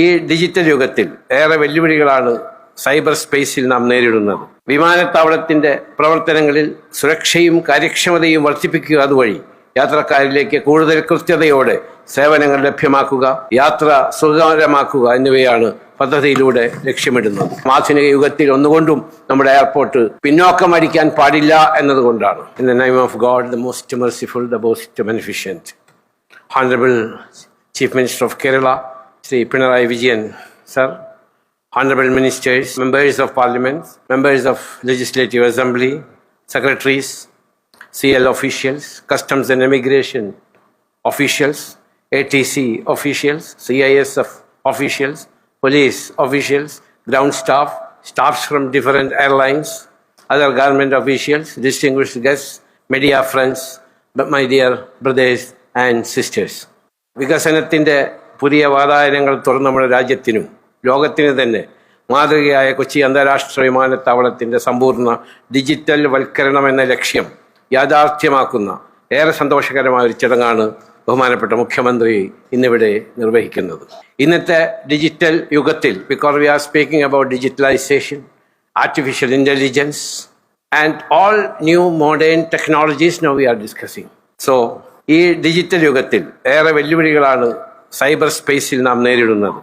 ഈ ഡിജിറ്റൽ യുഗത്തിൽ ഏറെ വെല്ലുവിളികളാണ് സൈബർ സ്പേസിൽ നാം നേരിടുന്നത്. വിമാനത്താവളത്തിന്റെ പ്രവർത്തനങ്ങളിൽ സുരക്ഷയും കാര്യക്ഷമതയും വർദ്ധിപ്പിക്കുക അതുവഴി യാത്രക്കാരിലേക്ക് കൂടുതൽ കൃത്യതയോടെ സേവനങ്ങൾ ലഭ്യമാക്കുക യാത്ര സുഖകരമാക്കുക എന്നിവയാണ് പദ്ധതിയിലൂടെ ലക്ഷ്യമിടുന്നത്. ആധുനിക യുഗത്തിൽ ഒന്നുകൊണ്ടും നമ്മുടെ എയർപോർട്ട് പിന്നോക്കം അടിക്കാൻ പാടില്ല എന്നതുകൊണ്ടാണ്. In the name of God the most merciful the most beneficent honourable chief minister of Kerala, Sri Pinarayi Vijayan, sir, Honorable Ministers, Members of Parliament, Members of Legislative Assembly, Secretaries, CL officials, Customs and Immigration officials, ATC officials, CISF officials, police officials, ground staff, staffs from different airlines, other government officials, distinguished guests, media friends, but my dear brothers and sisters. വികസനത്തിന്റെ പുതിയ വാതായനങ്ങൾ തുറന്ന നമ്മുടെ രാജ്യത്തിനും ലോകത്തിന് തന്നെ മാതൃകയായ കൊച്ചി അന്താരാഷ്ട്ര വിമാനത്താവളത്തിന്റെ സമ്പൂർണ ഡിജിറ്റൽ വൽക്കരണം എന്ന ലക്ഷ്യം യാഥാർത്ഥ്യമാക്കുന്ന ഏറെ സന്തോഷകരമായ ഒരു ചടങ്ങാണ് ബഹുമാനപ്പെട്ട മുഖ്യമന്ത്രി ഇന്നിവിടെ നിർവഹിക്കുന്നത്. ഇന്നത്തെ ഡിജിറ്റൽ യുഗത്തിൽ because we are speaking about digitalisation artificial intelligence and all new modern technologies no we are discussing so ഈ ഡിജിറ്റൽ യുഗത്തിൽ ഏറെ വെല്ലുവിളികളാണ് സൈബർ സ്പേസിൽ നാം നേരിടുന്നത്.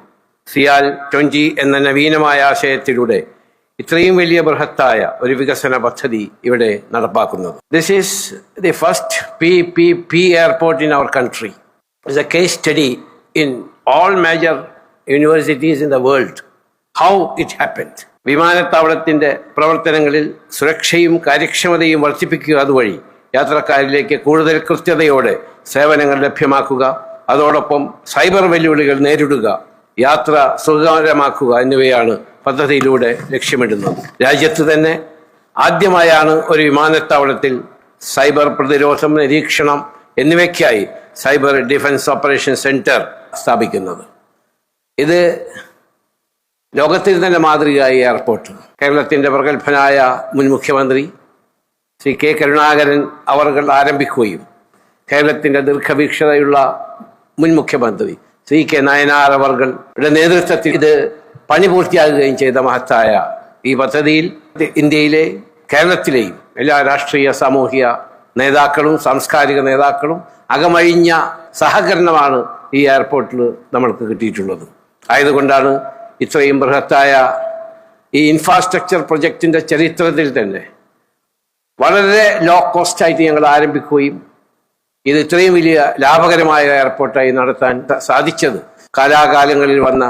സിയാൽ ട്വന്റി എന്ന നവീനമായ ആശയത്തിലൂടെ ഇത്രയും വലിയ ബൃഹത്തായ ഒരു വികസന പദ്ധതി ഇവിടെ നടപ്പാക്കുന്നത്. This is the first P P P airport in our country is a case study in all major universities in the world how it happened വിമാനത്താവളത്തിന്റെ പ്രവർത്തനങ്ങളിൽ സുരക്ഷയും കാര്യക്ഷമതയും വർദ്ധിപ്പിക്കുക അതുവഴി യാത്രക്കാരിലേക്ക് കൂടുതൽ കൃത്യതയോടെ സേവനങ്ങൾ ലഭ്യമാക്കുക അതോടൊപ്പം സൈബർ വെല്ലുവിളികൾ നേരിടുക യാത്ര സുഖകരമാക്കുക എന്നിവയാണ് പദ്ധതിയിലൂടെ ലക്ഷ്യമിടുന്നത്. രാജ്യത്ത് തന്നെ ആദ്യമായാണ് ഒരു വിമാനത്താവളത്തിൽ സൈബർ പ്രതിരോധം നിരീക്ഷണം എന്നിവയ്ക്കായി സൈബർ ഡിഫൻസ് ഓപ്പറേഷൻ സെന്റർ സ്ഥാപിക്കുന്നത്. ഇത് ലോകത്തിൽ തന്നെ മാതൃകയായി എയർപോർട്ട്. കേരളത്തിന്റെ പ്രഗത്ഭനായ മുൻ മുഖ്യമന്ത്രി ശ്രീ കെ കരുണാകരൻ അവർ ആരംഭിക്കുകയും കേരളത്തിന്റെ ദീർഘവീക്ഷതയുള്ള മുൻ മുഖ്യമന്ത്രി ശ്രീ കെ നയനാർ അവർകളുടെ നേതൃത്വത്തിൽ ഇത് പണി പൂർത്തിയാകുകയും ചെയ്ത മഹത്തായ ഈ പദ്ധതിയിൽ ഇന്ത്യയിലെ കേരളത്തിലെയും എല്ലാ രാഷ്ട്രീയ സാമൂഹിക നേതാക്കളും സാംസ്കാരിക നേതാക്കളും അകമഴിഞ്ഞ സഹകരണമാണ് ഈ എയർപോർട്ടിൽ നമ്മൾക്ക് കിട്ടിയിട്ടുള്ളത്. ആയതുകൊണ്ടാണ് ഇത്രയും ബൃഹത്തായ ഈ ഇൻഫ്രാസ്ട്രക്ചർ പ്രൊജക്ടിന്റെ ചരിത്രത്തിൽ തന്നെ വളരെ ലോ കോസ്റ്റ് ആയിട്ട് ഞങ്ങൾ ആരംഭിക്കുകയും ഇത് ഇത്രയും വലിയ ലാഭകരമായ എയർപോർട്ടായി നടത്താൻ സാധിച്ചത് കാലാകാലങ്ങളിൽ വന്ന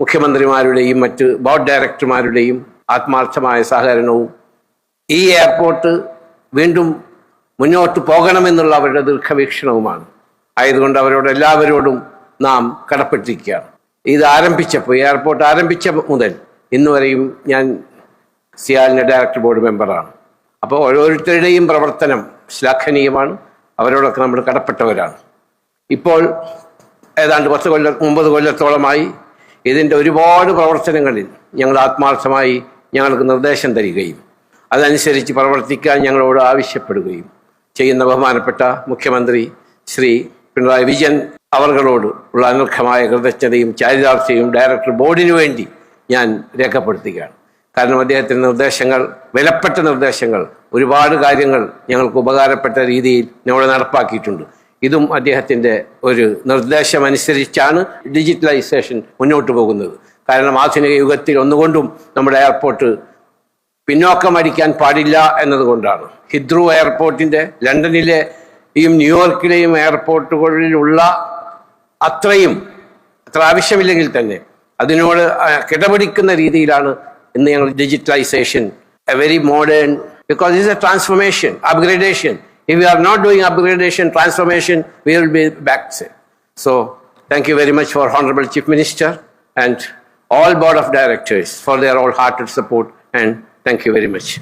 മുഖ്യമന്ത്രിമാരുടെയും മറ്റ് ബോർഡ് ഡയറക്ടർമാരുടെയും ആത്മാർത്ഥമായ സഹകരണവും ഈ എയർപോർട്ട് വീണ്ടും മുന്നോട്ട് പോകണമെന്നുള്ള അവരുടെ ദീർഘവീക്ഷണവുമാണ്. ആയതുകൊണ്ട് അവരോട് എല്ലാവരോടും നാം കടപ്പെട്ടിരിക്കുകയാണ്. ഇത് ആരംഭിച്ചപ്പോൾ എയർപോർട്ട് ആരംഭിച്ച മുതൽ ഇന്നുവരെയും ഞാൻ സിയാലിന്റെ ഡയറക്ടർ ബോർഡ് മെമ്പറാണ് അപ്പോൾ ഓരോരുത്തരുടെയും പ്രവർത്തനം ശ്ലാഘനീയമാണ്. അവരോടൊക്കെ നമ്മൾ കടപ്പെട്ടവരാണ്. ഇപ്പോൾ ഏതാണ്ട് പത്ത് കൊല്ല മുമ്പത് കൊല്ലത്തോളമായി ഇതിന്റെ ഒരുപാട് പ്രവർത്തനങ്ങളിൽ ഞങ്ങൾ ആത്മാർത്ഥമായി ഞങ്ങൾക്ക് നിർദ്ദേശം തരികയും അതനുസരിച്ച് പ്രവർത്തിക്കാൻ ഞങ്ങളോട് ആവശ്യപ്പെടുകയും ചെയ്യുന്ന ബഹുമാനപ്പെട്ട മുഖ്യമന്ത്രി ശ്രീ പിണറായി വിജയൻ അവർകളോട് ഉള്ള അനർഹമായ കൃതജ്ഞതയും ചാരിതാർത്ഥ്യവും ഡയറക്ടർ ബോർഡിനു വേണ്ടി ഞാൻ രേഖപ്പെടുത്തുകയാണ്. കാരണം അദ്ദേഹത്തിന്റെ നിർദ്ദേശങ്ങൾ വിലപ്പെട്ട നിർദ്ദേശങ്ങൾ ഒരുപാട് കാര്യങ്ങൾ ഞങ്ങൾക്ക് ഉപകാരപ്പെട്ട രീതിയിൽ ഞങ്ങൾ നടപ്പാക്കിയിട്ടുണ്ട്. ഇതും അദ്ദേഹത്തിന്റെ ഒരു നിർദ്ദേശം അനുസരിച്ചാണ് ഡിജിറ്റലൈസേഷൻ മുന്നോട്ട് പോകുന്നത്. കാരണം ആധുനിക യുഗത്തിൽ ഒന്നുകൊണ്ടും നമ്മുടെ എയർപോർട്ട് പിന്നോക്കം അടിക്കാൻ പാടില്ല എന്നതുകൊണ്ടാണ്. ഹിദ്രു എയർപോർട്ടിന്റെ ഈ ന്യൂയോർക്കിലെയും എയർപോർട്ടുകളിലുള്ള അത്രയും അത്ര ആവശ്യമില്ലെങ്കിൽ തന്നെ അതിനോട് കിടപിടിക്കുന്ന രീതിയിലാണ് in the digitalization, a very modern, because it's a transformation, upgradation. If we are not doing upgradation, transformation, we will be back. So thank you very much for Honorable Chief Minister and all Board of Directors for their all-hearted support and thank you very much.